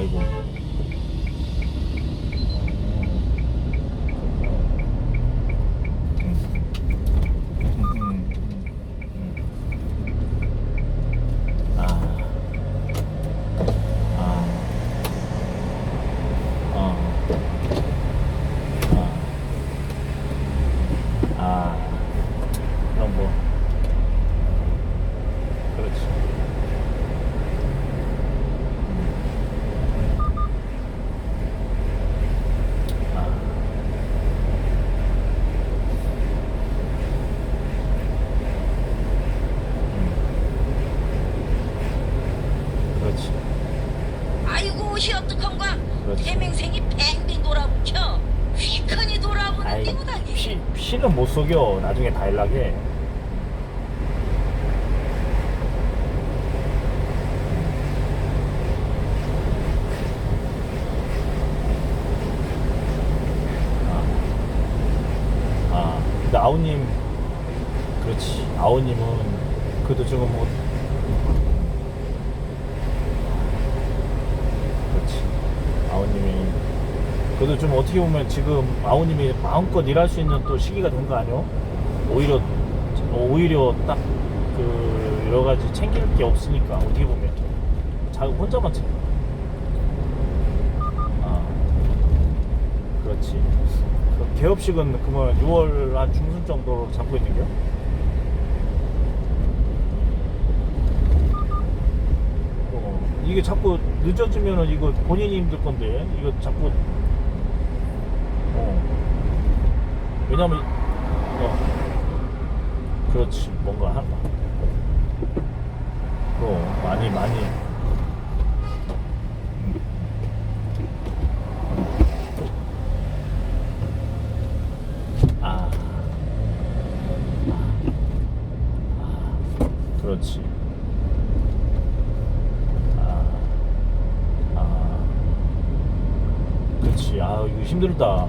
아이고. 그것이 어떡한가? 그렇지. 대맹생이 뱅뱅 돌아붙여 휘컨이 돌아보는 아이 게구다니. 피, 피는 못 속여 나중에 다 연락해 아, 아 근데 아우님 그렇지 아우님은 그래도 지금 뭐 그렇지 아우님이 그래도 좀 어떻게 보면 지금 아우님이 마음껏 일할 수 있는 또 시기가 된 거 아니요? 오히려 어, 오히려 딱 그 여러 가지 챙길 게 없으니까 어떻게 보면 자 혼자만 챙. 아 그렇지. 그 개업식은 그러면 6월 한 중순 정도로 잡고 있는 겨? 어, 이게 자꾸 늦어지면은 이거 본인이 힘들 건데 이거 자꾸 어 왜냐면 어 그렇지 뭔가 하나 어 많이 많이 음. 아. 아. 그렇지 아. 아. 그렇지. 아 이거 힘들다